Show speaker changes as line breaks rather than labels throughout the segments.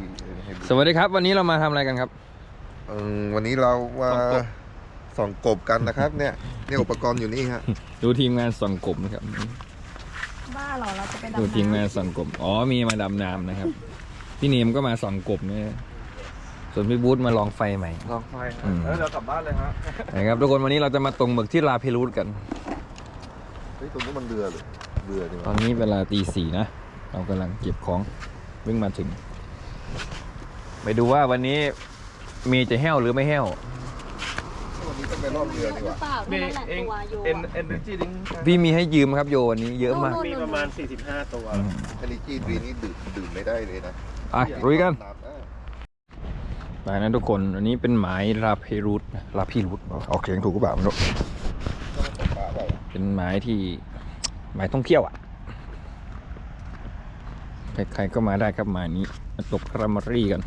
ที่ให้ดู
สวัสดีครับ วันนี้เรามาทำอะไรกันครับ
เอิ่มวันนี้เรามาส่องกบกันนะครับเนี่ยเนี่ยอุปกรณ์อยู่นี่ฮะ
ดูทีมงานส่องกบนะครับ
บ้าเหรอเราจะไปดำ
ดูทีมงาน
น้ำ
ส่องกบ อ๋อมีมาดำน้ำนะครับ พี่เนมก็มาส่องกบเนี่ยส่วนพี่บูธมาลองไฟใหม่
ลองไฟ
อืม
แล้วเดี๋ยวกลับบ้านเลยฮะ
นะครับทุกคนวันนี้เราจะมาตรงหมึกที่ลาเพรูดกัน
เฮ้ยตรงนี้มันเรือเลยเรือนี่
ตอนนี้เวลาตีสี่นะ เรากำลังเก็บของวิ่งมาถึง ไปดูว่าวันนี้เมย์จะแห้วหรือไม่แห้ว
วันนี้ต้องไปรอบเรือดีกว่า
เปล่า
มี
เท่านั้นแหละ
เอง
ตัวโย
เอ็น
อะ
เอ็นจีดิ้ง
พี่มีให้ยืมครับโยวันนี้เยอะมาก
โน่น
มีประมาณ 45 ตัว
อืม
เอลิจีดรีนี่ดื่มดื่มไม่ได้เลยนะ
ไปรุยกันำะไปนะทุกคนอันนี้เป็นหมายลาเพรูดลาพีรูดออกเสียงถูกก็เปล่าไม่รู้
ต้องตกปลาเปล่า
เป็นหมายที่หมายท่องเที่ยวอะใครๆก็มาได้ครับหมายนี้มาตกกรามารีกัน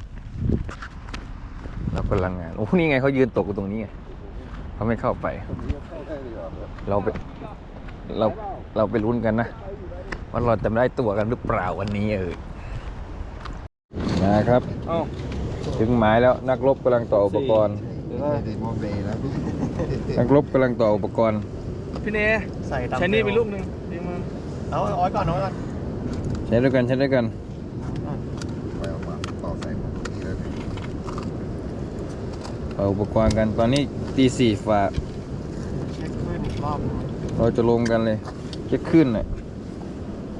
รับพลังงาน โอ้นี่ไงเขายืนตกอยู่ตรงนี้ไงเขาไม่เข้าไป
เข้าได้เลยเหรอ
เราไปเราเราไปลุ้นกันนะ ว่าเราจะได้ตัวกันหรือเปล่าวันนี้เออนะครับ
เอ้า
ถึงหมายแล้วนักรบกำลังต่ออุปกรณ์
เดี๋ยว
ไม่
นะ
ได้โมเมนะพี่
นักรบกำลังต่ออุปกรณ์
พี่เน
ใส่ดำ
ใช้นี่ไปลูกหนึ่งดีมือ
เอาเอาอ้อยก่อนเอาอ้อยก่อน
ใช้ด้วยกันใช้ด้วยกัน
ไปเอามาต่อสายหมดนี่เลย
เอาอุปกรณ์กันตอนนี้ตีสี่ฝ่า
เช็คขึ้นอีกรอบหนึ่ง
เราจะลงกันเลยเช็คขึ้นน่ะ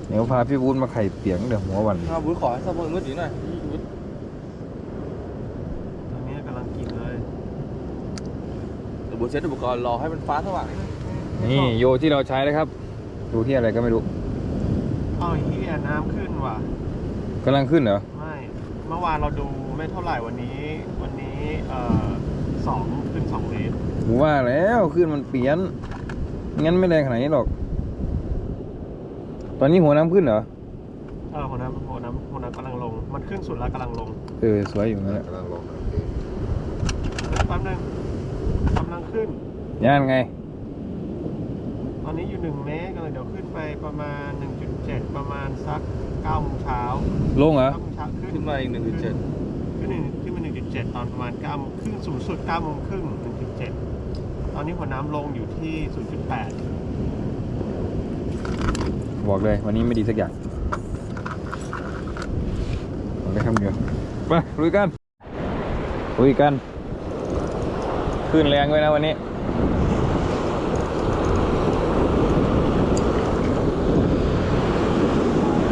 เดี๋ยวพาพี่วุ้นมาไข่เปียงเดี๋ยวหัววัน
เอาบุ้ยขอให้สมบูรณ์มือถือหน่อยบุ้ย
ตอนนี้กำลังกินเลย
เดี๋ยวบุ้ยเซ็ตอุปกรณ์รอให้มันฟ้าสว่างนิดนึง
นี่โยที่เราใช้นะครับ ดูที่อะไรก็ไม่รู้
เอาไอ้เฮียน้ำขึ้นว่ะ
กำลังขึ้นเหรอ
ไม่ เมื่อวานเราดูไม่เท่าไหร่วันนี้ วันนี้เอ่อ สองขึ้นสองเมตร
ผมว่าแล้วขึ้นมันเปลี่ยน งั้นไม่แรงขนาดนี้หรอก ตอนนี้หัวน้ำขึ้นเหรอ
เออหัวน้ำหัวน้ำหัวน้ำกำลังลง มันขึ้นสุดแล้วกำลังลง
เออ สวยอยู่นั่นแหละ
กำลังลงโอเค
แป๊บนึงกำลังขึ้น
ย่านไง
ตอนนี้อยู่หนึ่งเมตรกำลังเดี๋ยวขึ้นไปประมาณ1.7ประมาณสัก9โมงเช้า
ลงเหรอ
9โมงเช้าขึ้น
ขึ้นมาอีกหนึ่งจุดเจ็ด
ขึ้นหนึ่งขึ้นมา 1.7 ตอนประมาณ9โมงครึ่งสูงสุด9โมงครึ่ง1.7 ตอนนี้หัวน้ำลงอยู่ที่ 0.8
บอกเลยวันนี้ไม่ดีสักอย่างบอกได้คำเดียวไปลุยกันลุยกันขึ้นแรงไว้นะวันนี้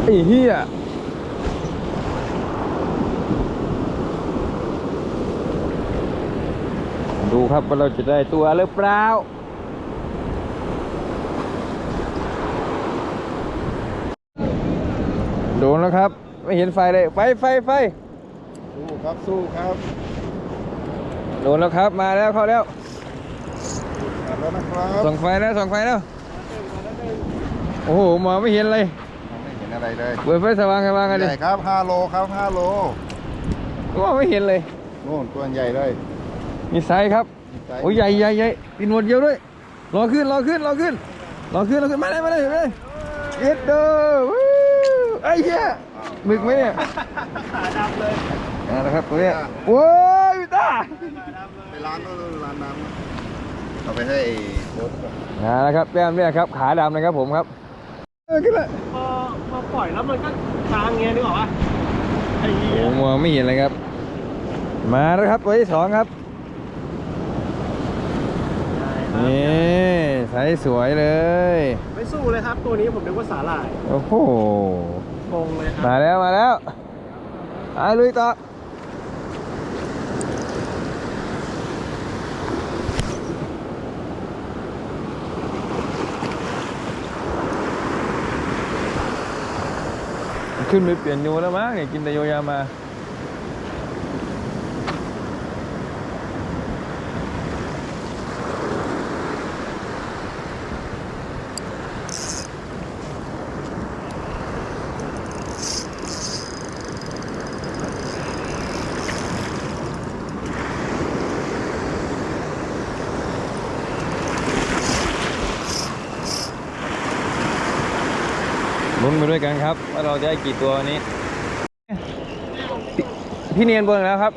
ไอ้เหี้ย ดูครับว่าเราจะได้ตัวหรือเปล่าโดนแล้วครับ ไม่เห็นไฟเลยไฟไฟไฟ
สู้ครับสู้ครับ
โดนแล้วครับมาแล้วเข้าแล้ว
มาแล้วนะครับ
ส่องไฟแล้วส่องไฟแล้วโอ้โหมองไม่เห็นเลย
ไม่เห็นอะไรเลย
เปิดไฟสว่างสว่างกันดิ
ใหญ่ครับ5โลครับ5โล
มองไม่เห็นเลย
นู่นตัวใหญ่เลย
มีไซส์ครับโอ้ยใหญ่ใหญ่ใหญ่ปีนหนวดเยอะด้วยรอขึ้นรอขึ้นรอขึ้นรอขึ้นรอขึ้นมาเลยมาเลยมาเลยเอ็ดเดอร์วู้ไอ้เหี้ยหมึกไหมเนี่ย
ขาดำเลย
เอาละครับตัวเนี้ยโอ้ยพี่ตา
ไปร้านนู้นร้านน้ำเอาไปให้ไอ้โบ๊ทก่อน
เอาละครับแต้มเนี่ยครับขาดำนะครับผมครับเออขึ้นละ
พอพอปล่อยแล้วมันก็ค้างเงี้ยนึกออกปะไอ้เหี้
โอ้
ย
มองไม่เห็นเลยครับ มาแล้วครับตัวที่สองครับ นี่ใสสวยเลย
ไม่สู้เลยครับ ตัวนี้ผมนึกว่าสาหร่าย
โอ้โห
งงเลยครับ
มาแล้วมาแล้วไปลุยต่อขึ้นไปเปลี่ยนโยแล้วมั้งเนี่ยกินแต่โยยามา ลุ้นไปด้วยกันครับ ว่าเราจะได้กี่ตัววันนี้ปีพี่เนียนเบิร์แล้วครับ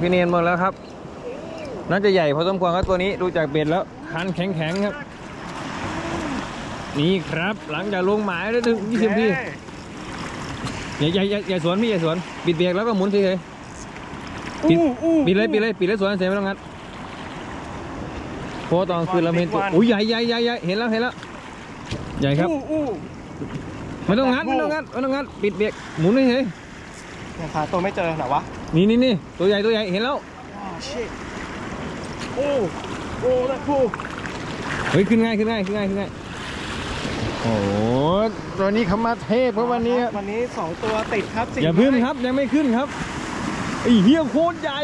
พี่เนียนเบิร์แล้วครับ น่าจะใหญ่พอสมควรครับตัวนี้ดูจากเบ็ดแล้วคันแข็งๆครับ นี่ครับหลังจากลงหมายได้ถึง20ทีอย่าอย่าอย่าอย่าสวนพี่อย่าสวนปิดเบรกแล้วก็หมุนเฉยๆปิดปิดเลยปิดเลยปิดเลยสวนเสียไม่ต้องงัดเพราะว่าตอนคืนเราเห็นตัวอุ้ยใหญ่ใหญ่ใหญ่ใหญ่เห็นแล้วเห็นแล้ว ใหญ่ครับ
อู้อู้
ไม่ต้องงัดไม่ต้องงัดไม่ต้องงัดปิดเบรกหมุนเฉย
เนี่ยหาตัวไม่เจอไหนวะ
ๆนี่นี่นี่ตัวใหญ่ตัวใหญ่เห็นแล้ว
โอ้โอ้นะผู้
เฮ้ยขึ้นง่ายขึ้นง่ายขึ้นง่ายขึ้นง่ายโอ้โหตัวนี้เขามาเทพเพราะวันนี้ครับ
วันนี้สองตัวติดครับสี่
อย่าพึ่งครับยังไม่ขึ้นครับไอ้เหี้ยโคตรใหญ่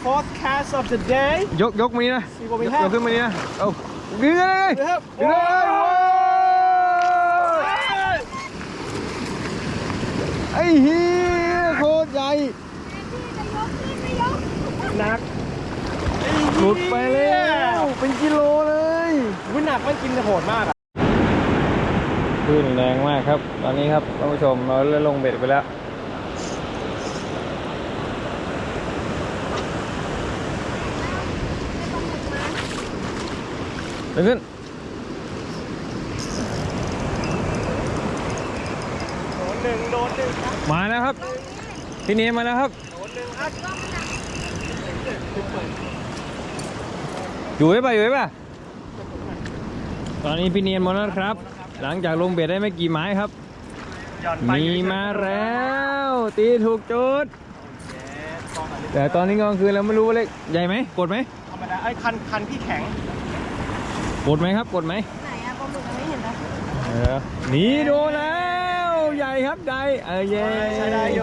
โฟร์ cast of the day
ยกยกมานี่นะ
See what we
ยก
have
ยกขึ้นมานี่นะเอาดึงเลย
We have
ดึงเลยว้าว ไอ้เหี้ยโคตรใหญ่
หนัก
หลุดไปแล้วเป็นกิโลเลย
วิหนักมันกินโหดมากอะ
คลื่นแรงมากครับ ตอนนี้ครับท่านผู้ชมเราเล่นลงเบ็ดไปแล้วเดินขึ้น
โดนหนึ่งโดนหนึ่งครับ
มาแล้วครับ พี่เนมมาแล้วครับ
โดนหนึ่งครับ
อยู่ไหมป่ะอยู่ไหมป่ะตอนนี้พี่เนียนหมดแล้วครับ หลังจากลงเบ็ดได้ไม่กี่ไม้ครับ
หย่อนไป
มีมาแล้ว ตีถูกจุด แต่ตอนนี้กลางคืนเราไม่รู้ว่าเล็กใหญ่ไหมกดไหม
ธรรมดาไอ้คันคันพี่แข็ง
กดไหมครับกดไหม
ไหนอะปลาหมึกยังไม่เห็นเลย
เออนี่โดนแล้ว ใหญ่ครับใหญ่เออเย้
ใช้ได้โย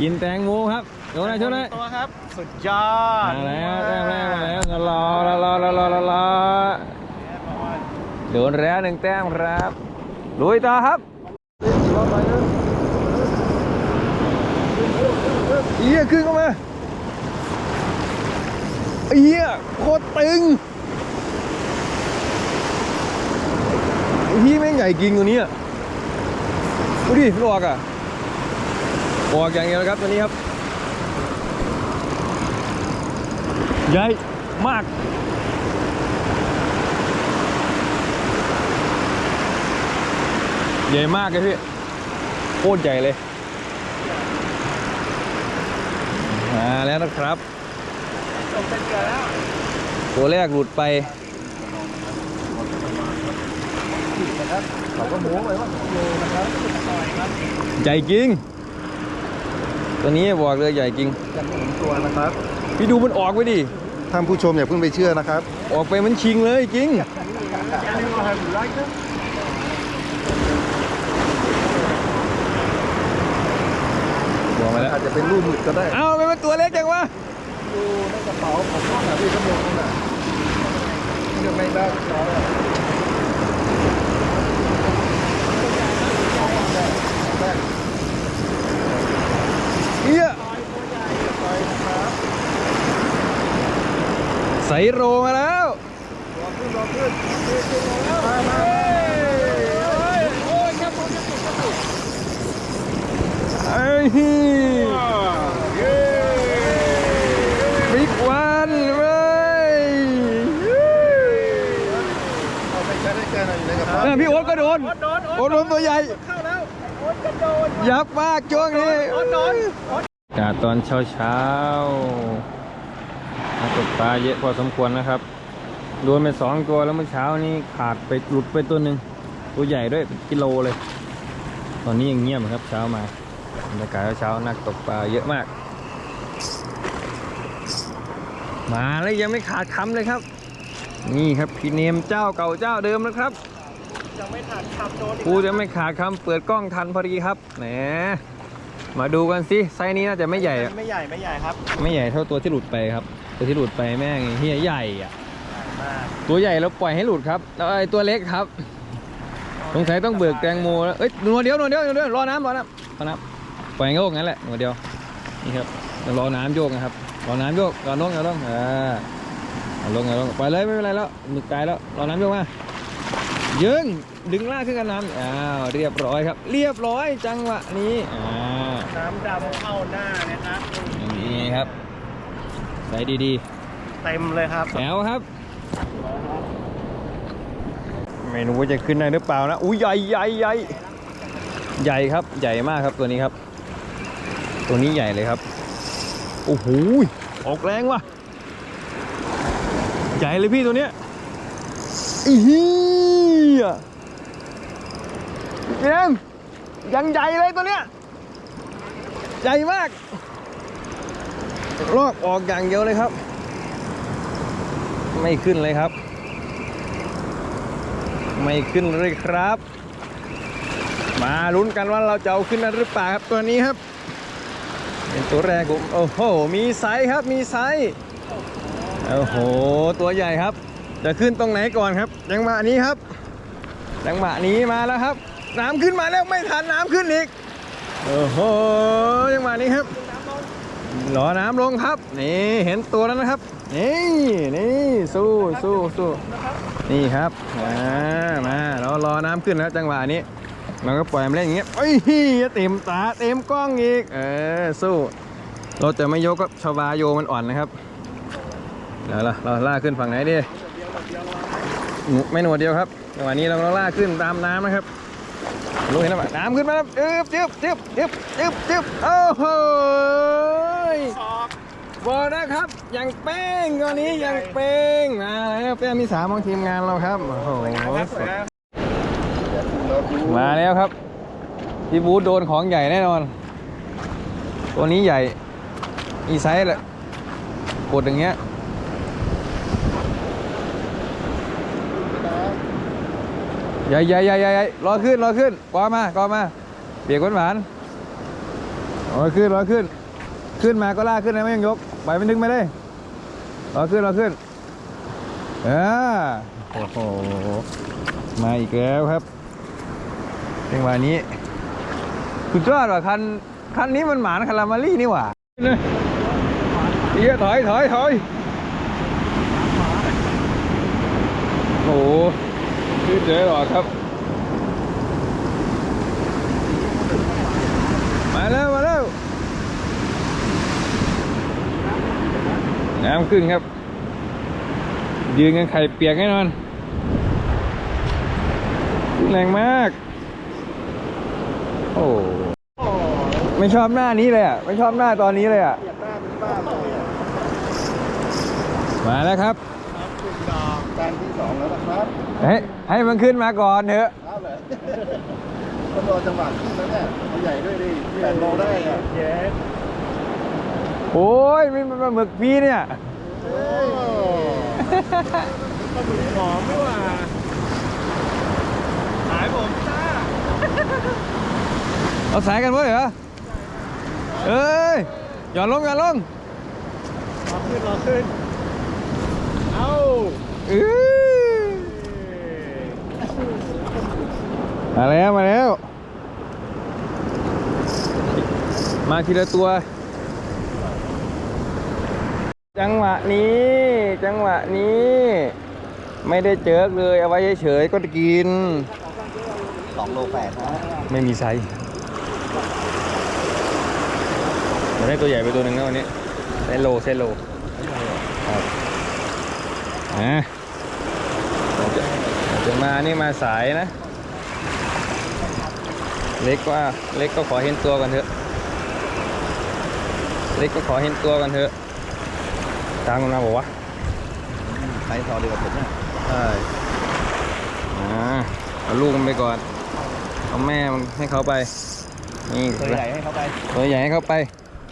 กินแตงโมครับโดนอะไรชนเลย
ตัวครับ สุดยอด
มาแล้วแต้มแรกมาแล้วรอรอรอรอรอรอรอโดนแล้วหนึ่งแต้มครับลุยต่อครับเอี้ยขึ้นเข้ามาเอี้ยโคตรตึงไอ้พี่แม่งใหญ่จริงตัวานี้อะ ดูดิลวกอะออกอย่างเดียครับตัวนี้ครับ ใหญ่มากใหญ่มากเลยพี่โคตรใหญ่เลยมาแล้วนะครับตัวแรกหลุดไป ใหญ่จริง ตัวนี้บอกเลยใหญ่จริง
ตัวนะครับ
พี่ดูมันออกไปดิ
ท่านผู้ชมอย่าเพิ่งไปเชื่อนะครับ
ออกไปมันชิงเลยจริงบอกมาแล้ว
อาจจะเป็นรูปหมึกก็ได้
เอ้าไม่เป็นตัวเล็กจังวะ
ดูในกระเป๋าของพ่อหาพี่ขโมยน่ะเลือกไม่ได้แล้วอะ
เอี้ย ใส่โรมาแล้วไอ้ฮีบิ๊กวันเว้ย
เอาไปใช้ได้แค่ไหนอยู่ในกระเป๋า
เออพี่โอ๊ตก็โดน
โอ๊
ตโดนตัวใหญ่ ยับมากช่วงนี้
โอ๊ต
อากาศตอนเช้าเช้า ตกปลาเยอะพอสมควรนะครับโดนไปสองตัวแล้วเมื่อเช้านี้ขาดไปหลุดไปตัวหนึ่งตัวใหญ่ด้วยเป็นกิโลเลย ตอนนี้ยังเงียบครับเช้ามาบรรยากาศเช้าๆนักตกปลาเยอะมาก มาแล้วยังไม่ขาดคำเลยครับ นี่ครับพี่เนมเจ้าเก่าเจ้าเดิมนะครับ
ยังไม่ทันขับโดนอีก
กูจะไม่ขาดคำเปิดกล้องทันพอดีครับแหมมาดูกันสิไซส์นี้น่าจะไม่ใหญ่อะ
ไม่ใหญ่ไม่ใหญ่ครับ
ไม่ใหญ่เท่าตัวที่หลุดไปครับ ตัวที่หลุดไปแม่งเฮียใหญ่อะ
มาก
ตัวใหญ่แล้วปล่อยให้หลุดครับแล้วไอ้ตัวเล็กครับสงสัยต้องเบิกแตงโมแล้วเอ้ยหนัวเดียวหนัวเดียวหนัวเดียวรอน้ำรอน้ำรอน้ำปล่อยโยกงั้นแหละหนัวเดียวนี่ครับต้องรอน้ำโยกนะครับรอน้ำโยกรอลงรอลงอ่าเอาลงเอาลงปล่อยเลยไม่เป็นไรแล้วหมึกตายแล้วรอน้ำโยกมายึงดึงลากขึ้นกันน้ำอ้าวเรียบร้อยครับ เรียบร้อยจังหวะนี้อ่า
น้ำดำเข้าหน้านะครับ
นี่ครับ ใส่ดี
เต็มเลยครับ
ๆแล้วครับ ไม่รู้ว่าจะขึ้นได้หรือเปล่านะ อุ้ยใหญ่ใหญ่ใหญ่ใหญ่ครับ ใหญ่มากครับตัวนี้ครับ ตัวนี้ใหญ่เลยครับ โอ้โหออกแรงว่ะ ใหญ่เลยพี่ตัวเนี้ยอีเหี้ยยังยังใหญ่เลยตัวเนี้ย ใหญ่มาก ลอกออกอย่างเดียวเลยครับ ไม่ขึ้นเลยครับ ไม่ขึ้นเลยครับ มาลุ้นกันว่าเราจะเอาขึ้นได้หรือเปล่าครับตัวนี้ครับ เป็นตัวแรกผมโอ้โหมีไซส์ครับมีไซส์โอ้โหตัวใหญ่ครับ จะขึ้นตรงไหนก่อนครับจังหวะนี้ครับจังหวะนี้มาแล้วครับ น้ำขึ้นมาแล้วไม่ทันน้ำขึ้นอีกโอ้โหจังหวะนี้ครับ รอน้ำลงครับ นี่เห็นตัวแล้วนะครับ นี่นี่สู้สู้สู้นี่ครับอ่ามาเรารอน้ำขึ้นแล้วจังหวะนี้ เราก็ปล่อยมันเล่นอย่างเงี้ยเอ้ยเต็มตาเต็มกล้องอีก เออสู้ เราจะไม่ยกก็ชาวาโยมันอ่อนนะครับเดี๋ยวเราเราลากขึ้นฝั่งไหนดีไม่หนวดเดียวครับจังหวะนี้เราเราลากขึ้นตามน้ำนะครับรู้เห็นไหมน้ำขึ้นมาแล้วจึ๊บจึ๊บจึ๊บจึ๊บจึ๊บจึ๊บโอ้โห บอกนะครับอย่างเป้งตอนนี้อย่างเป้งมาแล้วเป้งมีสามของทีมงานเราครับโอ้โหมาแล้วครับพี่บูธโดนของใหญ่แน่นอน ตัวนี้ใหญ่ อีไซส์แหละกดอย่างเงี้ยใหญ่ใหญ่ใหญ่ใหญ่รอขึ้นรอขึ้นกอมากอมา เปียกหวานรอขึ้นรอขึ้น ขึ้นมาก็ลากขึ้นนะไม่ยังยกไปไม่นึงไม่ได้เรอขึ้นเรอขึ้นเออโอ้โหมาอีกแล้วครับจังหวะนี้คุณยอดว่ะคันคันนี้มันหมานคารามารี่นี่หว่าเอียถอยถอยถอยโอ้โหชื่อเจ๊หรอครับ มาแล้วมาแล้ว น้ำขึ้นครับ ยืนกันไข่เปียกแน่นอน แรงมาก โอ้ไม่ชอบหน้านี้เลยอะ ไม่ชอบหน้าตอนนี้เลยอะ มาแล้วครับ
การที่สองแล้วนะครับ
เฮ้ยให้มันขึ้นมาก่อนเถอะ
เอาเลยก็รอจังหวะขึ้นแล้วเนี่ยตัวใหญ่ด้วยดิแปดโลได้อะ
เย็ด
โอ้ยมันมันปลาหมึกพี่เนี่ย
โอ้
ปลาหมึกหอมด้วยว่ะขายผมจ้า
เอาสายกันวะเหรอเอ้ยหย่อนลงหย่อนลง
รอขึ้นรอขึ้นเอ้า
อื้อมาแล้วมาแล้ว มาทีละตัว จังหวะนี้ จังหวะนี้ ไม่ได้เจอกเลย เอาไว้เฉยๆก็กิน
สองโลแปดนะ
ไม่มีไซส์เราได้ตัวใหญ่ไปตัวหนึ่งแล้ววันนี้เซโลเซโลครับอะเราจะเราจะมานี่มาสายนะ เล็กว่าเล็กก็ขอเห็นตัวกันเถอะ เล็กก็ขอเห็นตัวกันเถอะ ตามกันมาบอกว่า
ไซส์ซอเดียวกับผมเนี่ย
ใช่อ่าเอาลูกมันไปก่อน เอาแม่มันให้เขาไป นี่
ตัวใหญ่ให้เขาไป
ตัวใหญ่ให้เขาไป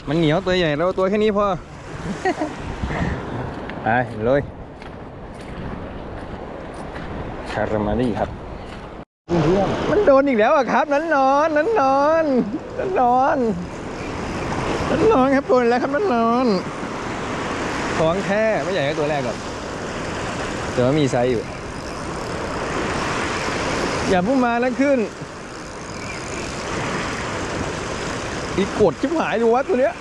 มันเหนียวตัวใหญ่แล้วตัวแค่นี้พอ ไปเลยคารามารีครับ มันโดนอีกแล้วอะครับ นั้นนอนนั้นนอนนั้นนอนนั้นนอนครับโดนแล้วครับนั้นนอน ของแท้ไม่ใหญ่แค่ตัวแรกหรอกแต่ว่ามีไซส์อยู่ อย่าพุ่งมาแล้วขึ้น อีกกดชิบหายดูวะตัวเนี้ย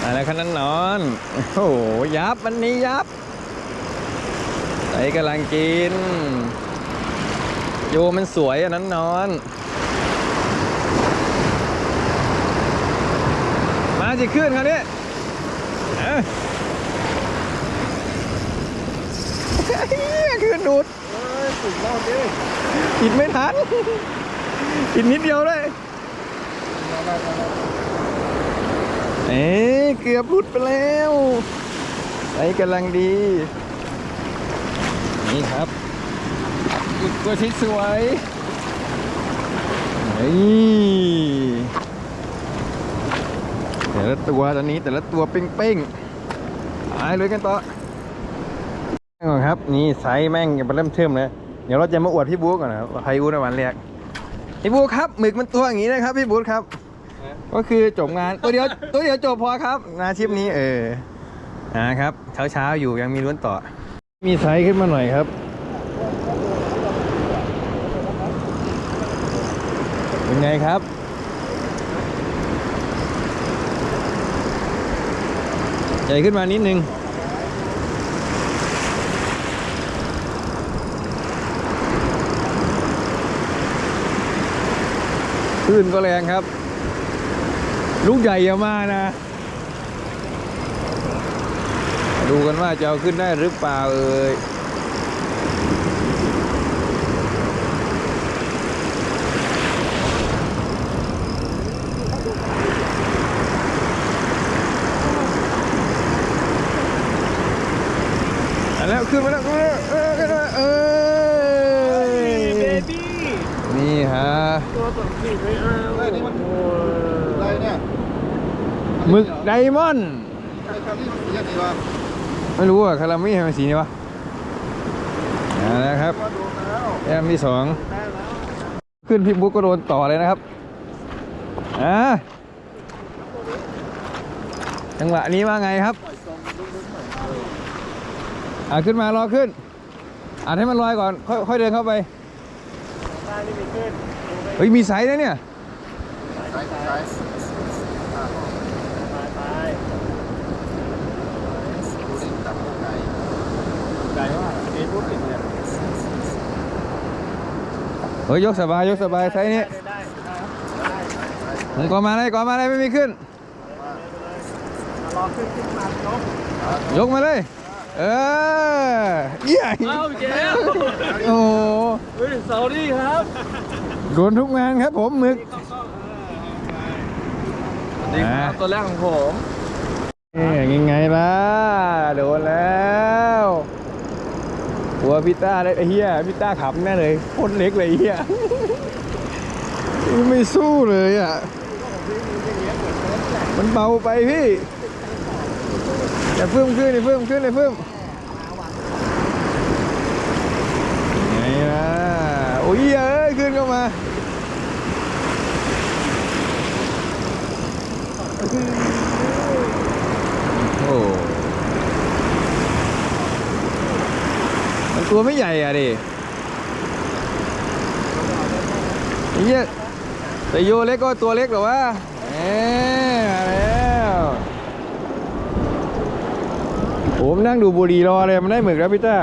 มาแล้วคันนั้นนอน โอ้โหยับมันนี้ยับไอ้กำลังกิน โยมันสวยอันนั้นนอน มาจิขึ้นครับเนี่ยเอ้ยขึ้นดูดกินไม่ทันกินนิดเดียวเลยเอ๊เกือบหลุดไปแล้วไอ้กำลังดี นี่ครับ อีกตัวที่สวยนี่แต่ละตัวตอนนี้แต่ละตัวเป้งๆไปเลยกันต่อก่ครับ นี่ไซส์แม่งยังเริ่มเทิมเลยเดี๋ยวเราจะมาอวดพี่บุ๊กก่อนนะครับใครอู้ในวันแรกพี่บุ๊กครับหมึกมันตัวอย่างนี้นะครับพี่บุ๊กครับ ก็คือจบงานตัวเดียวตัวเดียวจบพอครับงานชิปนี้เออนะครับเช้าเช้าๆอยู่ยังมีล้วนต่อ มีไซส์ขึ้นมาหน่อยครับ เป็น ไงครับ ใหญ่ขึ้นมานิดนึงคลื่นก็แรงครับ ลูกใหญ่อย่ามานะ ดูกันว่าจะเอาขึ้นได้หรือเปล่าเอ่ย อันแล้ว ขึ้นมาแล้วขึ้นมาแล้วเออขึ้นมาเอ้ย
เบบี้
นี่ฮะ
ตัวสองขีไม่เอา
เฮ้ยนี่มันอะไรเนี่ย
หมึกไดมอนด์
ไอ้คำนี้มันสีอะไรวะ
ไม่รู้อะคารามิทำไมสีนี้วะเอาละครับ
แล้ว
แอมที่สองขึ้นพี่บุ๊กก็โดนต่อเลยนะครับอ่าจังหวะนี้ว่าไงครับ อ่าขึ้นมารอขึ้นอ่านให้มันลอยก่อนค่อยค่อยเดินเข้าไป
ได้นี่มีขึ้น
เฮ้ยมีไซส์นะเนี่ย
ใช่ใช่
ไปไป
ดูดิจับไก่
ไกลว่าเอ็นรูปติดเนี่ย
เฮ้ยยกสบายยกสบายไซส์นี้ผมก่อนมาเลยก่อนมาเลยไม่มีขึ้น
รอขึ้นขึ้นมายก
ยกมาเลย เออเยี่ย
เอ้าเจ๊
โอ้โห
เฮ้ยสวัสดีครับ
โดนทุกงานครับผมหมึก
นี่ครับ ตัวแรกของผม
นี่ยังไงล่ะ โดนแล้วหัวพิต้าได้ไอ้เหี้ยพิต้าขับแน่เลยโคตรเล็กเลยไอ้เหี้ยไม่สู้เลยอะ มันเบาไปพี่อย่าเพิ่มขึ้นอย่าเพิ่มขึ้นอย่าเพิ่มไงล่ะโอ้ยเอ้ยขึ้นเข้ามาโอ้มันตัวไม่ใหญ่อะดิไอ้เหี้ยแต่โยเล็กก็ตัวเล็กหรอวะเอ๊มาแล้วผมนั่งดูบุรีรอเลยมันได้หมึกแล้วพี่ต้า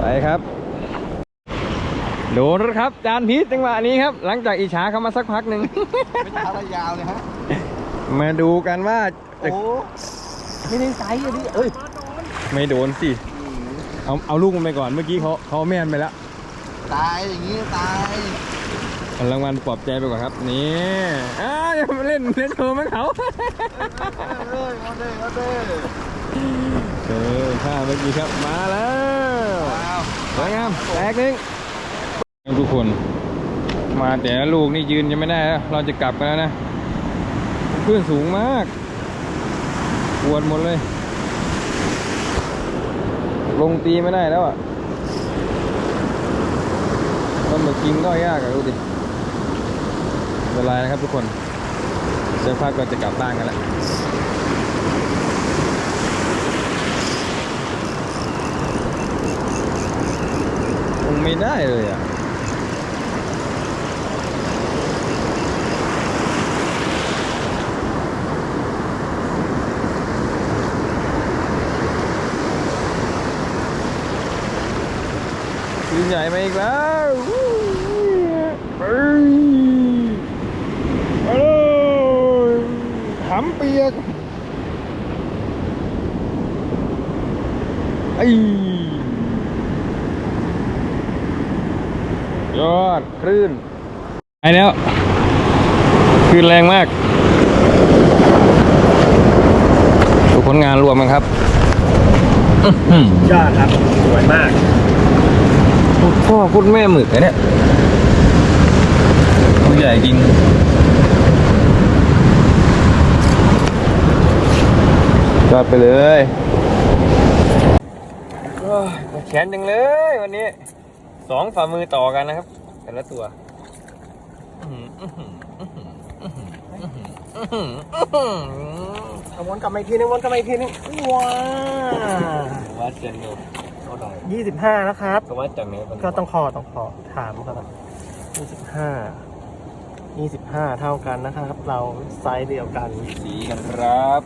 ไปครับ ดนแล้วครับจานพีชจังหวะนี้ครับ หลังจากอิจฉาเขามาสักพักหนึ่ง
ไม่ใช่อะไรยาวเลยฮะ
มาดูกันว่าจะ
โอ้ไม่ได้ไซส์อะดิเอ้ย
ไม่โดนสิ เอาเอาลูกมันไปก่อนเมื่อกี้เขาเขาแม่นไปแล้ว
ตายอย่างงี้ตาย
เอารางวัลปลอบใจไปก่อนครับ นี่อ้าวอย่ามาเล่นเล่นโชว์มั้งเขา
เอ้ยมาเด้มาเด้
เออข้าเมื่อกี้ครับมาแล้ว
ว้าว
สวยงามแตกหนึ่ง ทุกคนมาแต่ละลูกนี่ยืนยังไม่ได้แล้วเราจะกลับกันแล้วนะคลื่นสูงมากปวดหมดเลย ลงตีไม่ได้แล้วอะตอนหมึกกินก็ยากอะดูดิเวลานะครับทุกคนเสื้อผ้าก็จะกลับบ้านกันแล้วลงไม่ได้เลยอะ ใหญ่มาอีกแล้วเฮ้ยมาเลยหำเปียกไอ้ยอดคลื่นไปแล้วคลื่นแรงมากดูผลงานรวมกันครับ
ยอดครับ สวยมาก
คุณพ่อคุณแม่หมึกนะเนี่ยตัวใหญ่จริงจอดไปเลยแขนจังเลยวันนี้สองฝ่ามือต่อกันนะครับ แต่ละตัวอื้อหืออื้อหืออื้อหืออื้อหืออื้อหืออื้อหือ
เอาวนกลับมาอีกทีนึงวนกลับมาอีกทีนึงว้า
วัดเจนดูเท่าไหร่
ยี่สิบห้านะครับ
ก็วัดจากนี้
ก็ต้องคอต้องคอถามเขายี่สิบห้ายี่สิบห้าเท่ากันนะครับ เราไซส์เดียวกัน
สีกันครับ